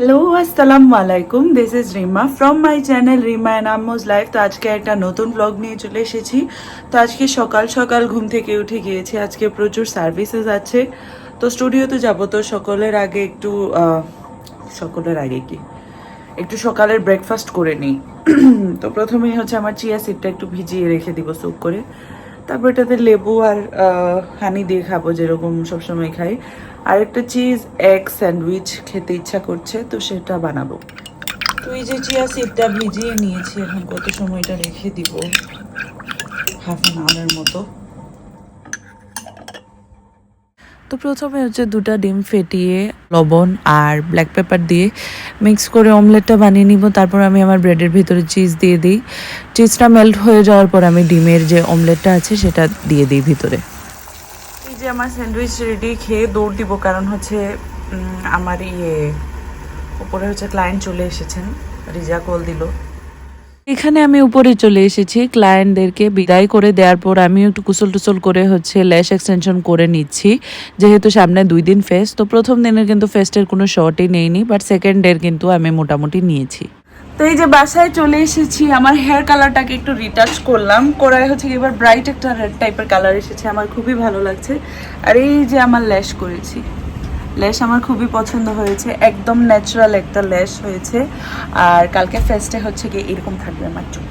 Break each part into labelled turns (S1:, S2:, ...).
S1: Hello আসসালামু আলাইকুম this is Rima from my channel Rima and আম্মুজ life তো আজকে একটা নতুন ব্লগ নিয়ে চলে এসেছি। তো আজকে সকাল সকাল ঘুম থেকে উঠে গিয়েছি। আজকে প্রচুর সার্ভিসেস আছে। তো স্টুডিওতে যাব। তো সকলের আগে একটু সকলের আগে কি? একটু সকালের ব্রেকফাস্ট করে নিই। তো প্রথমেই হচ্ছে আমার চিয়া সিডটা একটু ভিজিয়ে রেখে দিব সুপ করে। তারপর এটাতে লেবু আর হানি দিয়ে খাব, যেরকম সবসময় খাই। আর একটা চিজ এগ স্যান্ডউইচ খেতে ইচ্ছা করছে তো সেটা বানাবো। তো এই যে চিয়া সিডটা ভিজিয়ে নিয়েছি এখন কত সময়টা রেখে দিব? হাফ অ্যান আওয়ারের মতো। তো প্রথমে হচ্ছে দুটো ডিম ফেটিয়ে লবণ আর ব্ল্যাক পেপার দিয়ে মিক্স করে অমলেটটা বানিয়ে নিব। তারপর আমি আমার ব্রেডের ভিতরে চিজ দিয়ে দিই। চিজটা মেল্ট হয়ে যাওয়ার পর আমি ডিমের যে অমলেটটা আছে সেটা দিয়ে দিই ভিতরে। আমার স্যান্ডউইচ রেডি খেয়ে দৌড় দিব, কারণ হচ্ছে আমার ইয়ে উপরে হচ্ছে ক্লায়েন্ট চলে এসেছেন, রিজা কল দিল। এখানে আমি উপরে চলে এসেছি ক্লায়েন্টদেরকে বিদায় করে দেওয়ার পর আমিও একটু কুসল টুসল করে হচ্ছে ল্যাশ এক্সটেনশন করে নিচ্ছি, যেহেতু সামনে দুই দিন ফেস্ট তো প্রথম দিনের কিন্তু ফেস্টের কোনো শর্টই নেইনি বাট সেকেন্ড ডের কিন্তু আমি মোটামুটি নিয়েছি। তো এই যে বাসায় চলে এসেছি, আমার হেয়ার কালারটাকে একটু রিটাচ করলাম। করায় হচ্ছে এবার ব্রাইট একটা রেড টাইপের কালার এসেছে, আমার খুবই ভালো লাগছে। আর এই যে আমার ল্যাশ করেছি ল্যাশ আমার খুবই পছন্দ হয়েছে, একদম ন্যাচারাল একটা ল্যাশ হয়েছে। আর কালকে ফেস্টে হচ্ছে গিয়ে এরকম থাকবে আমার চুল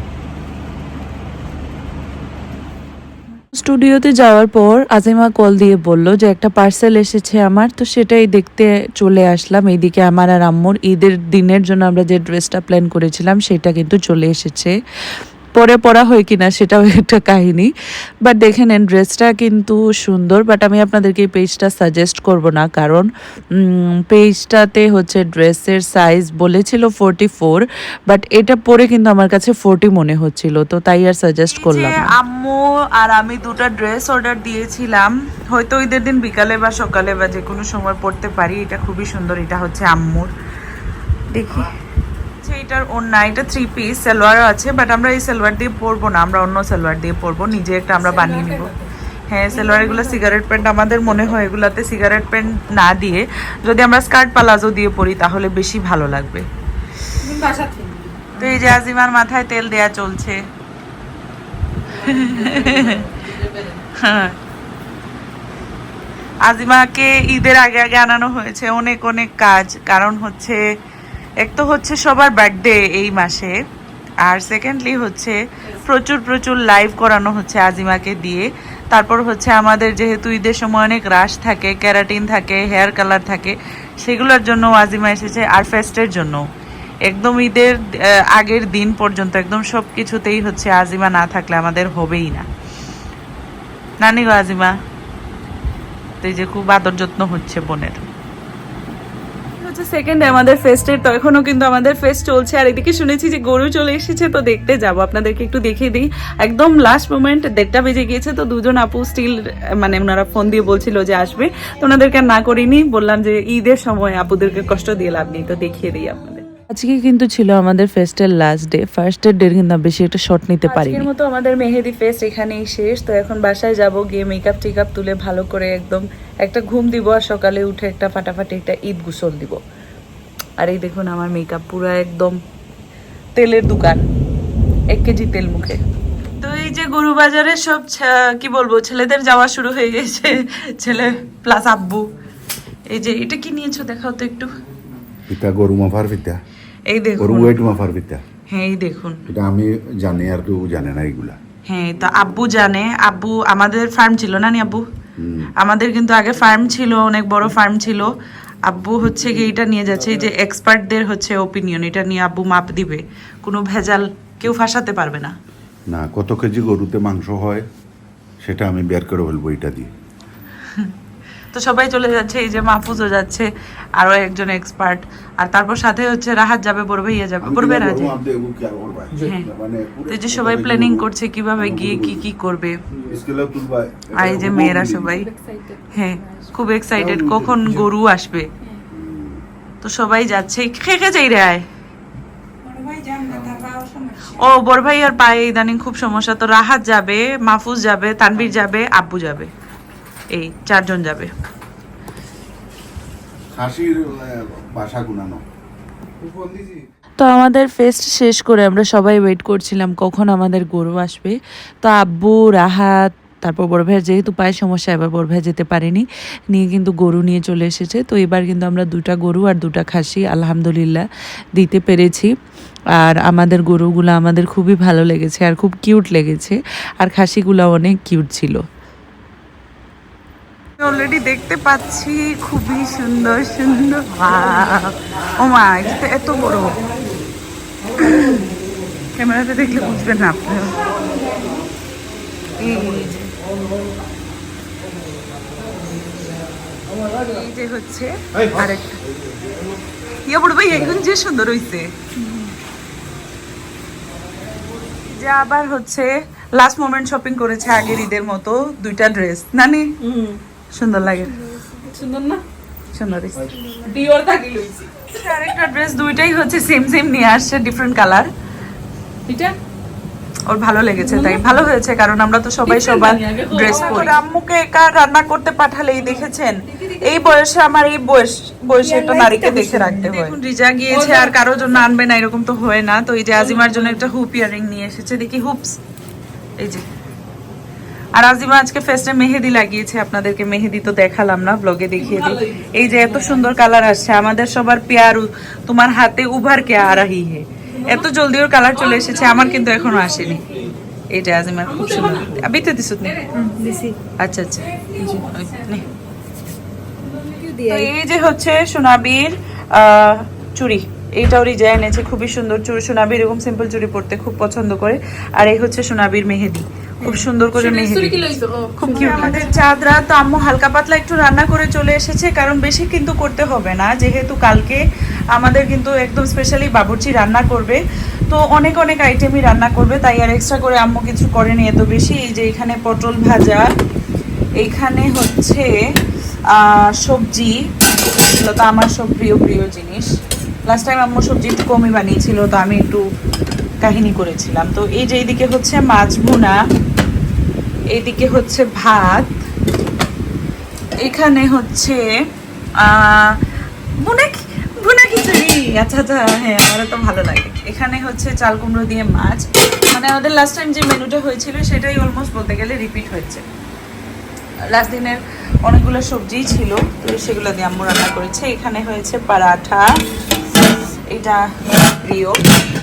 S1: স্টুডিওতে যাওয়ার পর আজিমা কল দিয়ে বলল যে একটা পার্সেল এসেছে আমার, তো সেটাই দেখতে চলে আসলাম। এইদিকে আমার আর আম্মুর ঈদের দিনের জন্য আমরা যে ড্রেসটা প্ল্যান করেছিলাম, সেটা কিন্তু চলে এসেছে। পরে পরা হয় কিনা সেটাও একটা কাহিনী। বাট দেখে নেন ড্রেসটা কিন্তু সুন্দর বাট আমি আপনাদেরকে এই পেজটা সাজেস্ট করব না কারণ পেজটাতে হচ্ছে ড্রেসের সাইজ বলেছিল ফোরটি ফোর বাট এটা পরে কিন্তু আমার কাছে ফোরটি মনে হচ্ছিল তো তাই আর সাজেস্ট করলাম আম্মু আর আমি দুটো ড্রেস অর্ডার দিয়েছিলাম হয়তো ঈদের দিন বিকালে বা সকালে বা যে কোনো সময় পড়তে পারি এটা খুবই সুন্দর এটা হচ্ছে আম্মুর। দেখি। আচ্ছা এটার ওন্না এটা থ্রি পিস সালোয়ারও আছে বাট আমরা এই সালোয়ার দিয়ে পরবো না আমরা অন্য সালোয়ার দিয়ে পরবো নিজে একটা আমরা বানিয়ে নিব। হ্যাঁ সালোয়ার এগুলো সিগারেট প্যান্ট আমাদের মনে হয় এগুলাতে সিগারেট প্যান্ট না দিয়ে যদি আমরা স্কার্ট পালাজো দিয়ে পরি তাহলে বেশি ভালো লাগবে। তো এই যে আজিমার মাথায় তেল দেয়া চলছে। হ্যাঁ আজিমাকে ঈদের আগে আগে আনানো হয়েছে অনেক অনেক কাজ কারণ হচ্ছে এক তো হচ্ছে সবার বার্থডে এই মাসে, আর সেকেন্ডলি হচ্ছে প্রচুর প্রচুর লাইভ করানো হচ্ছে আজিমাকে দিয়ে। তারপর হচ্ছে আমাদের যেহেতু ঈদের সময় অনেক রাশ থাকে ক্যারাটিন থাকে হেয়ার কালার থাকে, সেগুলোর জন্য আজিমা এসেছে আর ফেস্টের জন্য একদম ঈদের আগের দিন পর্যন্ত একদম সব কিছুতেই হচ্ছে আজিমা না থাকলে আমাদের হবেই না। নানি গো আজিমা, তো এই যে খুব আদর যত্ন হচ্ছে বোনের। হচ্ছে সেকেন্ড আমাদের ফেস্টের তো এখনও কিন্তু আমাদের ফেস্ট চলছে। আর এদিকে শুনেছি যে গরু চলে এসেছে, তো দেখতে যাব। আপনাদেরকে একটু দেখিয়ে দিই। একদম লাস্ট মোমেন্ট দেড়টা বেজে গিয়েছে, তো দুজন আপু স্টিল মানে ওনারা ফোন দিয়ে বলছিল যে আসবে। তো ওনাদেরকে না করিনি, বললাম যে ঈদের সময় আপুদেরকে কষ্ট দিয়ে লাভ নেই, তো দেখিয়ে দিই আপনাদের। আজকে কিন্তু ছিল আমাদের ফেস্টের লাস্ট ডে ফার্স্টের ডে কিন্তু বেশি একটা শট নিতে পারি আজকের মতো আমাদের মেহেদি ফেস্ট এখানেই শেষ তো এখন বাসায় যাব গিয়ে মেকআপ টেকআপ তুলে ভালো করে একদম একটা ঘুম দিব আর সকালে উঠে একটা ফাটাফাটি একটা ঈদ গোসল দিব। আর এই দেখুন আমার মেকআপ পুরো একদম তেলের দোকান এক কেজি তেল মুখে। তো এই যে গরু বাজারে সব কি বলব ছেলেদের যাওয়া শুরু হয়ে গেছে ছেলে প্লাস আব্বু। এই যে এটা কি নিয়েছো দেখাও তো একটু।
S2: পিতা গরু মাফার পিতা
S1: এই
S2: গরু
S1: দেখুন।
S2: ওয়েট মাফার পিতা
S1: হ্যাঁ এই দেখুন।
S2: এটা আমি জানি আর কেউ জানে না এগুলা
S1: হ্যাঁ তো আব্বু জানে। আব্বু আমাদের ফার্ম ছিল না নি আব্বু? আমাদের কিন্তু আগে ফার্ম ছিল অনেক বড় ফার্ম ছিল। আব্বু হচ্ছে কি এটা নিয়ে যাচ্ছে যে এক্সপার্টদের হচ্ছে ওপিনিয়ন এটা নিয়ে আব্বু মাপ দিবে। কোনো ভেজাল কেউ ফাঁসাতে পারবে না।
S2: না কত কেজি গরুতে মাংস হয় সেটা আমি বের করে ফেলব এটা দিয়ে।
S1: তো সবাই চলে যাচ্ছে এই যে মাহফুজও যাচ্ছে আরও একজন এক্সপার্ট আর তারপর সাথে হচ্ছে রাহাত যাবে বড় ভাইয়া যাবে। ভাইয়া যাবে হ্যাঁ। তো এই যে সবাই প্ল্যানিং করছে কীভাবে গিয়ে কি কি করবে। আর এই যে মেয়েরা সবাই। হ্যাঁ খুব এক্সাইটেড কখন গরু আসবে? তো সবাই যাচ্ছে। খে খে যাই রে আয়? ও বড় ভাই আর পায়ে ইদানিং খুব সমস্যা। তো রাহাত যাবে মাহফুজ যাবে তানবীর যাবে আব্বু যাবে। এই চারজন যাবে।
S2: খাসির বাসা গুনানো।
S1: তো আমাদের ফেস্ট শেষ করে আমরা সবাই ওয়েট করছিলাম কখন আমাদের গরু আসবে। তো আব্বু রাহাত তারপর বড় ভাইয়ের যেহেতু পায়ে সমস্যা এবার বড় ভাই যেতে পারেনি নিয়ে কিন্তু গরু নিয়ে চলে এসেছে। তো এবার কিন্তু আমরা দুটা গরু আর দুটা খাসি আলহামদুলিল্লাহ দিতে পেরেছি। আর আমাদের গরুগুলো আমাদের খুবই ভালো লেগেছে আর খুব কিউট লেগেছে। আর খাসিগুলো অনেক কিউট ছিল। অলরেডি দেখতে পাচ্ছি, খুবই সুন্দর সুন্দর। ও মা এটা এত বড়। ক্যামেরাতে দেখলে বুঝবেন না আপনি এই যে। হচ্ছে আরেকটা। ইয়া বড় ভাই এখন সুন্দর হইছে। যে আবার হচ্ছে লাস্ট মোমেন্ট শপিং করেছে আগের ঈদের মতো দুইটা ড্রেস নানি? সুন্দর লাগে।
S3: সুন্দর না?
S1: সুন্দর
S3: ডিওর থাকি লইছি।
S1: আরেকটা ড্রেস দুইটাই হচ্ছে সেম সেম নিয়ে আসছে ডিফারেন্ট কালার
S3: এটা?
S1: ওর ভালো লেগেছে তাই। ভালো হয়েছে কারণ আমরা তো সবাই সবার ড্রেস পরি। আম্মুকে একা রান্না করতে পাঠালেই দেখেছেন। এই বয়সে আমার এই বয়স বয়সে একটা নারীকে দেখে রাখতে হয়। দেখুন রিজা গিয়েছে আর কারোর জন্য আনবে না এরকম তো হয় না। তো এই যে আজিমার জন্য একটা হুপ ইয়ারিং নিয়ে এসেছে দেখি হুপস। এই যে। আর আজিমা আজকে ফেস্টে মেহেদি লাগিয়েছে আপনাদেরকে মেহেদি তো দেখালাম না ব্লগে দেখিয়ে দিই। এই যে এত সুন্দর কালার আসছে আমাদের সবার পেয়ারু তোমার হাতে উভার কে আ রাহি হে। এত জলদি ওর কালার চলে এসেছে আমার কিন্তু এখনও আসেনি। এইটা আজিমার খুব সুন্দর। দিছো। তুমি আচ্ছা। আচ্ছা এই যে। তো এই হচ্ছে সোনাবির চুড়ি। এইটাও রিজা এনেছে খুবই সুন্দর চুড়ি। সোনাবি এরকম সিম্পল চুড়ি পরতে খুব পছন্দ করে। আর এই হচ্ছে সোনাবির মেহেদি। খুব সুন্দর করে মেহেদি।
S3: কি লইছো
S1: খুব আমাদের চাঁদরা তো আম্মু হালকা পাতলা একটু রান্না করে চলে এসেছে কারণ বেশি কিন্তু করতে হবে না যেহেতু কালকে আমাদের কিন্তু একদম স্পেশালি বাবুর্চি রান্না করবে তো অনেক অনেক আইটেমই রান্না করবে তাই আর এক্সট্রা করে আম্মু কিছু করেনি এত বেশি এই যে এখানে পটল ভাজা এইখানে হচ্ছে আহ, সবজি তো আমার সব প্রিয় প্রিয় জিনিস। লাস্ট টাইম আম্মু সবজি একটু কমই বানিয়েছিল তো আমি একটু কাহিনী করেছিলাম। তো এই যে এইদিকে হচ্ছে মাছ এইদিকে হচ্ছে ভাত, এখানে হচ্ছে ভুনা ভুনা খিচুড়ি আচ্ছা আচ্ছা হ্যাঁ আমার তো ভালো লাগে। এখানে হচ্ছে চাল কুমড়ো দিয়ে মাছ। মানে আমাদের লাস্ট টাইম যে মেনুটা হয়েছিল, সেটাই অলমোস্ট বলতে গেলে রিপিট হয়েছে। লাস্ট দিনের অনেকগুলো সবজিই ছিল, তো সেগুলো দিয়ে আম্মু রান্না করেছে। এখানে হয়েছে পরাঠা। এটা প্রিয়।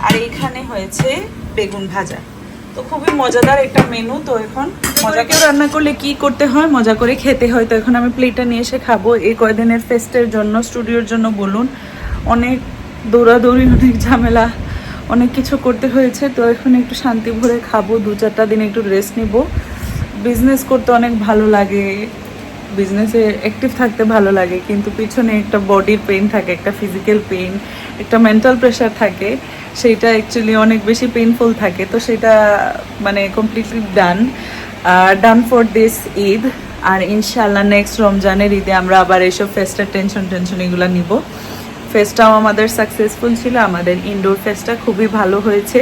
S1: আর এখানে হয়েছে বেগুন ভাজা। তো খুবই মজাদার একটা মেনু তো এখন মজা করে রান্না করলে কি করতে হয়, মজা করে খেতে হয়, তো এখন আমি প্লেটটা নিয়ে এসে খাব। এই কয়দিনের ফেস্টের জন্য স্টুডিওর জন্য বলুন, অনেক দৌড়াদৌড়ি, অনেক ঝামেলা, অনেক কিছু করতে হয়েছে, তো এখন একটু শান্তি ভরে খাব, দু চারটা দিন একটু রেস্ট নিব। বিজনেস করতে অনেক ভালো লাগে বিজনেসে অ্যাক্টিভ থাকতে ভালো লাগে, কিন্তু পিছনে একটা বডির পেইন থাকে, একটা ফিজিক্যাল পেইন একটা মেন্টাল প্রেশার থাকে, সেইটা অ্যাকচুয়ালি অনেক বেশি পেইনফুল থাকে, তো সেটা মানে completely done done for this Eid আর ইনশাল্লাহ নেক্সট রমজানের ঈদে আমরা আবার এইসব ফেস্টের টেনশন টেনশন এগুলো নিব। ফেস্টটাও আমাদের সাকসেসফুল ছিল, আমাদের ইনডোর ফেস্টটা খুবই ভালো হয়েছে।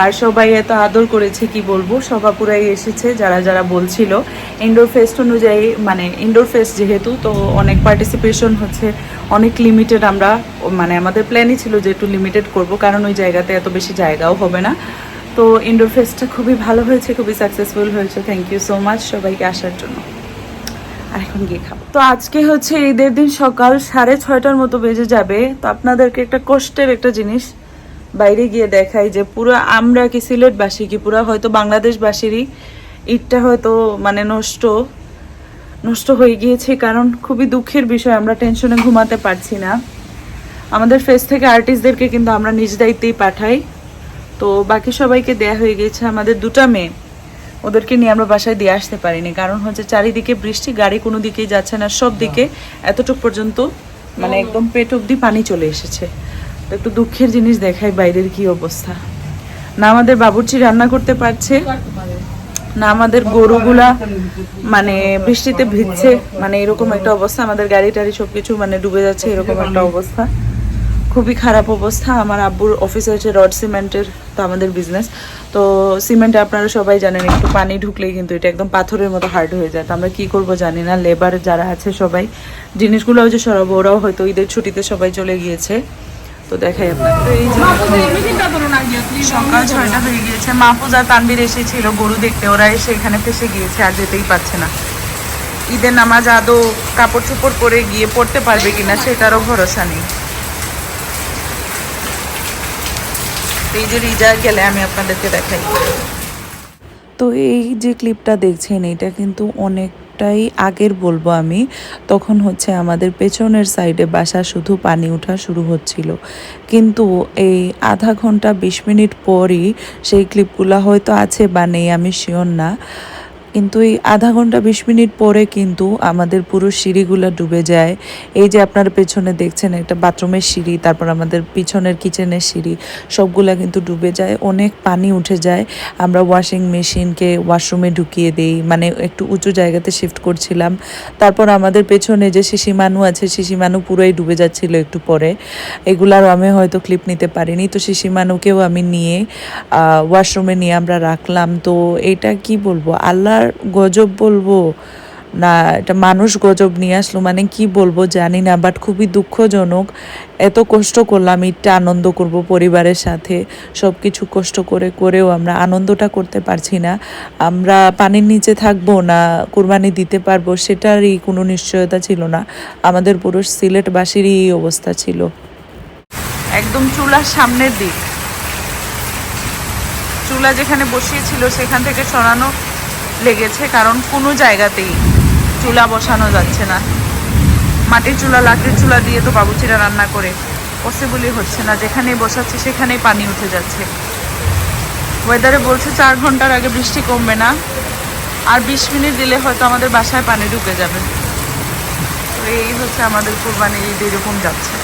S1: আর সবাই এত আদর করেছে, কি বলব? সবাপুরাই এসেছে, যারা যারা বলছিল। ইনডোর ফেস্ট অনুযায়ী মানে ইনডোর ফেস্ট যেহেতু, তো অনেক পার্টিসিপেশন হচ্ছে, অনেক লিমিটেড আমরা মানে আমাদের প্ল্যানই ছিল যে একটু লিমিটেড করব, কারণ ওই জায়গাতে এত বেশি জায়গাও হবে না। তো ইনডোর ফেস্টটা খুবই ভালো হয়েছে, খুবই সাকসেসফুল হয়েছে। থ্যাংক ইউ সো মাচ সবাইকে আসার জন্য। এখন গিয়ে খাব। তো আজকে হচ্ছে ঈদের দিন সকাল সাড়ে ছয়টার মতো বেজে যাবে। তো আপনাদেরকে একটা কষ্টের একটা জিনিস বাইরে গিয়ে দেখাই যে পুরো আমরা কি সিলেটবাসী কি পুরো হয়তো বাংলাদেশবাসীরই ঈদটা হয়তো মানে নষ্ট নষ্ট হয়ে গিয়েছে কারণ খুবই দুঃখের বিষয়, আমরা টেনশনে ঘুমাতে পারছি না। আমাদের ফেস থেকে আর্টিস্টদেরকে কিন্তু আমরা নিজ দায়িত্বেই পাঠাই। তো বাকি সবাইকে দেয়া হয়ে গেছে আমাদের দুটা মেয়ে। ওদেরকে নিয়ে আমরা বাসায় দিয়ে আসতে পারিনি। কারণ হচ্ছে চারিদিকে বৃষ্টি গাড়ি কোনো দিকেই যাচ্ছে না সব দিকে এতটুক পর্যন্ত মানে একদম পেট অব্দি পানি চলে এসেছে। তো একটু দুঃখের জিনিস দেখাই বাইরের কি অবস্থা। না আমাদের বাবুর্চি রান্না করতে পারছে না আমাদের গরুগুলা মানে বৃষ্টিতে ভিজছে মানে এরকম একটা অবস্থা আমাদের গাড়ি টাড়ি সবকিছু মানে ডুবে যাচ্ছে এরকম একটা অবস্থা। খুবই খারাপ অবস্থা আমার আব্বুর অফিসে হচ্ছে রড সিমেন্টের তো আমাদের বিজনেস তো সিমেন্টে আপনারা সবাই জানেন একটু পানি ঢুকলেই কিন্তু এটা একদম পাথরের মতো হার্ড হয়ে যায়। তো আমরা কি করব জানি না লেবার যারা আছে সবাই জিনিসগুলো যে সরাবো ওরাও হয়তো ঈদের ছুটিতে সবাই চলে গিয়েছে। তো দেখাই যে সকাল ছয়টা হয়ে গিয়েছে। মাহফুজ আর তানবির এসেছিল গরু দেখতে। ওরা এসে এখানে ফেসে গিয়েছে আর যেতেই পারছে না। ঈদের নামাজ আদৌ কাপড় চোপড় পরে গিয়ে পড়তে পারবে কিনা সেটারও ভরসা নেই। এই যে গেলে আমি আপনাদেরকে দেখাই। তো এই যে ক্লিপটা দেখছেন, এটা কিন্তু অনেকটাই আগের বলব আমি। তখন হচ্ছে আমাদের পেছনের সাইডে বাসা শুধু পানি ওঠা শুরু হচ্ছিল। কিন্তু এই আধা ঘণ্টা বিশ মিনিট পরই সেই ক্লিপগুলো হয়তো আছে বা নেই, আমি শিওর না। কিন্তু এই আধা ঘণ্টা বিশ মিনিট পরে কিন্তু আমাদের পুরো সিঁড়িগুলো ডুবে যায়। এই যে আপনার পেছনে দেখছেন একটা বাথরুমের সিঁড়ি, তারপর আমাদের পিছনের কিচেনের সিঁড়ি, সবগুলা কিন্তু ডুবে যায়, অনেক পানি উঠে যায়। আমরা ওয়াশিং মেশিনকে ওয়াশরুমে ঢুকিয়ে দেই মানে একটু উঁচু জায়গাতে শিফট করছিলাম। তারপর আমাদের পেছনে যে শিশিমানু আছে, শিশিমানু পুরোই ডুবে যাচ্ছিল একটু পরে। এগুলার আমি হয়তো ক্লিপ নিতে পারিনি। তো শিশিমানুকেও আমি নিয়ে ওয়াশরুমে নিয়ে আমরা রাখলাম। তো এটা কি বলব? আল্লাহর গজব বলব? না, এটা মানুষ গজব নিয়ে আসলো মানে কি বলব জানি না বাট খুবই দুঃখজনক। এত কষ্ট করলাম ঈদটা আনন্দ করব পরিবারের সাথে। সব কিছু কষ্ট করে করেও আমরা আনন্দটা করতে পারছি না। আমরা পানির নিচে থাকব না, কুরবানি দিতে পারব সেটারই কোনো নিশ্চয়তা ছিল না। আমাদের পুরো সিলেটবাসীরই এই অবস্থা ছিল। একদম চুলার সামনের দিক। চুলা যেখানে বসিয়েছিল সেখান থেকে সরানো লেগেছে, কারণ কোনো জায়গাতেই চুলা বসানো যাচ্ছে না। মাটির চুলা লাকড়ির চুলা দিয়ে তো বাবুচিরা রান্না করে। পসিবলই হচ্ছে না যেখানে বসাচ্ছে সেখানেই পানি উঠে যাচ্ছে। ওয়েদারে বলছে চার ঘণ্টার আগে বৃষ্টি কমবে না। আর বিশ মিনিট দিলে হয়তো আমাদের বাসায় পানি ঢুকে যাবে। তো এই হচ্ছে আমাদের কোরবানির ঈদ, এরকম যাচ্ছে।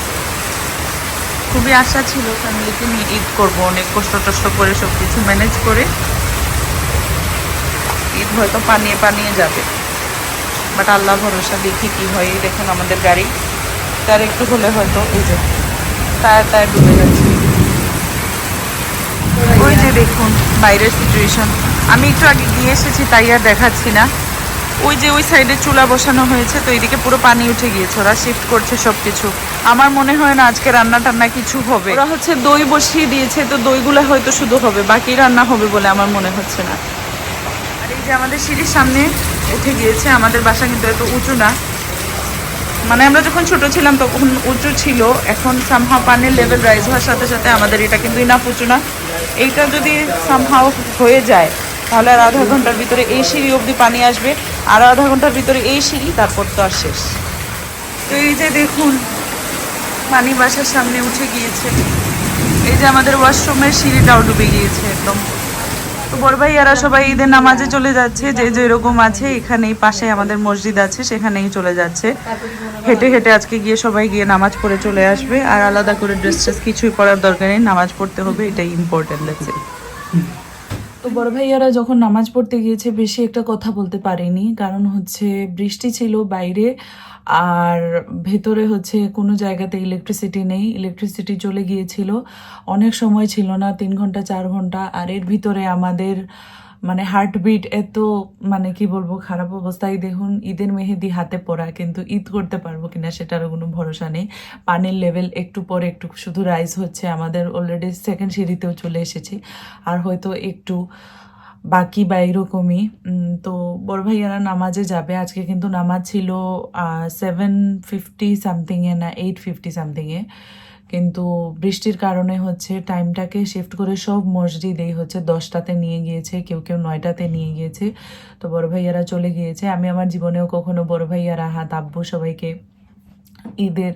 S1: খুবই আশা ছিল ফ্যামিলিকে নিয়ে ঈদ করব, অনেক কষ্ট টষ্ট করে সব কিছু ম্যানেজ করে। ঈদ হয়তো পানিয়ে পানিয়ে যাবে। বাট আল্লাহ ভরসা দেখি কি হয় দেখুন আমাদের গাড়ি। তার একটু হলে হয়তো এই যে টায়ার টায়ার ডুবে যাচ্ছে। ওই যে দেখুন, বাইরের সিচুয়েশন আমি একটু আগে গিয়ে এসেছি, তাই আর দেখাচ্ছি না। ওই যে ওই সাইডে চুলা বসানো হয়েছে, তো এইদিকে পুরো পানি উঠে গিয়েছে। ওরা শিফট করছে সব কিছু আমার মনে হয় না আজকে রান্না টান্না কিছু হবে। ওরা হচ্ছে দই বসিয়ে দিয়েছে, তো দইগুলো হয়তো শুধু হবে, বাকি রান্না হবে বলে আমার মনে হচ্ছে না। যে আমাদের সিঁড়ির সামনে উঠে গিয়েছে, আমাদের বাসা কিন্তু এত উঁচু না। মানে আমরা যখন ছোট ছিলাম তখন উঁচু ছিল, এখন সামহাও পানির লেভেল রাইজ হওয়ার সাথে সাথে আমাদের এটা কিন্তু ইনাফ উঁচু না। এইটা যদি সামহাও হয়ে যায়, তাহলে আর আধা ঘণ্টার ভিতরে এই সিঁড়ি অবধি পানি আসবে, আর আধা ঘণ্টার ভিতরে এই সিঁড়ি, তারপর তো আর শেষ। তো এই যে দেখুন, পানি বাসার সামনে উঠে গিয়েছে। এই যে আমাদের ওয়াশরুমের সিঁড়িটাও ডুবে গিয়েছে একদম। তো বড় এরা সবাই ঈদের নামাজে চলে যাচ্ছে, যে যেরকম আছে, এখানেই পাশে আমাদের মসজিদ আছে, সেখানেই চলে যাচ্ছে। হেঁটে হেঁটে আজকে গিয়ে সবাই গিয়ে নামাজ পড়ে চলে আসবে। আর আলাদা করে ড্রেস ট্রেস কিছুই পরার দরকার নেই, নামাজ পড়তে হবে, এটাই ইম্পর্টেন্ট লাগছে তো বড় ভাইয়ারা যখন নামাজ পড়তে গিয়েছে, বেশি একটা কথা বলতে পারেনি। কারণ হচ্ছে বৃষ্টি ছিল বাইরে, আর ভেতরে হচ্ছে কোনো জায়গাতে ইলেকট্রিসিটি নেই। ইলেকট্রিসিটি চলে গিয়েছিল। অনেক সময় ছিল না, তিন ঘণ্টা, চার ঘণ্টা। আর এর ভিতরে আমাদের মানে হার্টবিট এত মানে কি বলব, খারাপ অবস্থায় দেখুন, ঈদের মেহেদি হাতে পড়া, কিন্তু ঈদ করতে পারব কিনা সেটারও কোনো ভরসা নেই। পানির লেভেল একটু পরে একটু, শুধু রাইজ হচ্ছে, আমাদের অলরেডি সেকেন্ড সিঁড়িতেও চলে এসেছি। আর হয়তো একটু বাকি বা এরকমই। তো বড় ভাইয়ারা নামাজে যাবে। আজকে কিন্তু নামাজ ছিল সেভেন ফিফটি সামথিংয়ে না এইট ফিফটি সামথিংয়ে কিন্তু বৃষ্টির কারণে হচ্ছে টাইমটাকে শিফট করে সব মসজিদেই হচ্ছে দশটাতে নিয়ে গিয়েছে, কেউ কেউ নয়টাতে নিয়ে গিয়েছে। তো বড় ভাইয়ারা চলে গিয়েছে। আমি আমার জীবনেও কখনো বড় ভাইয়ারা, হাত, আব্বু সবাইকে ঈদের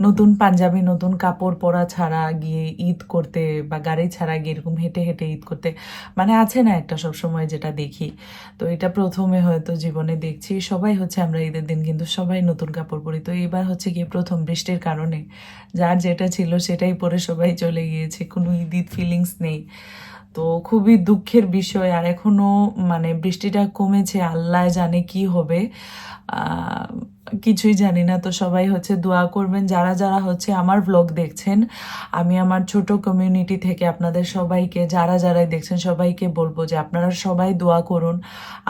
S1: নতুন পাঞ্জাবি, নতুন কাপড় পরা ছাড়া গিয়ে ঈদ করতে বা গাড়ি ছাড়া গিয়ে এরকম হেঁটে হেঁটে ঈদ করতে মানে আছে না একটা সব সময় যেটা দেখি। তো এটা প্রথমে হয়তো জীবনে দেখছি। সবাই হচ্ছে আমরা ঈদের দিন কিন্তু সবাই নতুন কাপড় পরি। তো এবার হচ্ছে গিয়ে প্রথম বৃষ্টির কারণে যার যেটা ছিল সেটাই পরে সবাই চলে গিয়েছে। কোনো ঈদ ঈদ ফিলিংস নেই। তো খুবই দুঃখের বিষয় আর এখনও মানে বৃষ্টিটা কমেছে, আল্লাহ জানে কি হবে। কিছুই জানি না, তো সবাই হচ্ছে দোয়া করবেন। যারা যারা হচ্ছে আমার ব্লগ দেখছেন, আমি আমার ছোট কমিউনিটি থেকে আপনাদের সবাইকে, যারা, যারাই দেখছেন, সবাইকে বলব যে আপনারা সবাই দোয়া করুন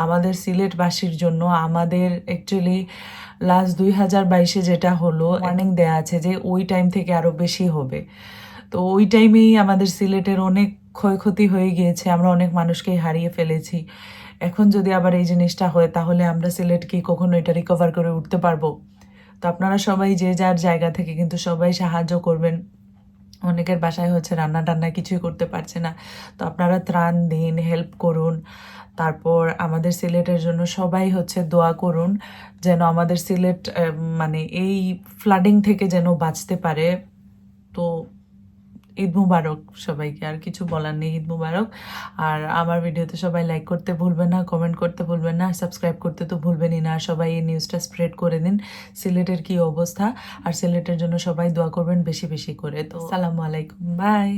S1: আমাদের সিলেটবাসীর জন্য। আমাদের অ্যাকচুয়ালি লাস্ট দুই হাজার বাইশে যেটা হলো ওয়ার্নিং দেয়া আছে যে ওই টাইম থেকে আরও বেশি হবে। তো ওই টাইমেই আমাদের সিলেটের অনেক ক্ষয়ক্ষতি হয়ে গিয়েছে, আমরা অনেক মানুষকেই হারিয়ে ফেলেছি। এখন যদি আবার এই জিনিসটা হয়, তাহলে আমরা সিলেট কি কখনো এটা রিকভার করে উঠতে পারব। তো আপনারা সবাই যে যার জায়গা থেকে কিন্তু সবাই সাহায্য করবেন। অনেকের বাসায় হচ্ছে রান্না টান্না কিছুই করতে পারছে না। তো আপনারা ত্রাণ দিন হেল্প করুন। তারপর আমাদের সিলেটের জন্য সবাই হচ্ছে দোয়া করুন যেন আমাদের সিলেট মানে এই ফ্লাডিং থেকে যেন বাঁচতে পারে। তো ঈদ মুবারক সবাইকে আর কিছু বলার নেই ঈদ মুবারক। আর আমার ভিডিওতে সবাই লাইক করতে ভুলবেন না কমেন্ট করতে ভুলবেন না সাবস্ক্রাইব করতে তো ভুলবেনই না। সবাই এই নিউজটা স্প্রেড করে দিন সিলেটের কি অবস্থা? আর সিলেটের জন্য সবাই দোয়া করবেন বেশি বেশি করে। তো সালামু আলাইকুম বাই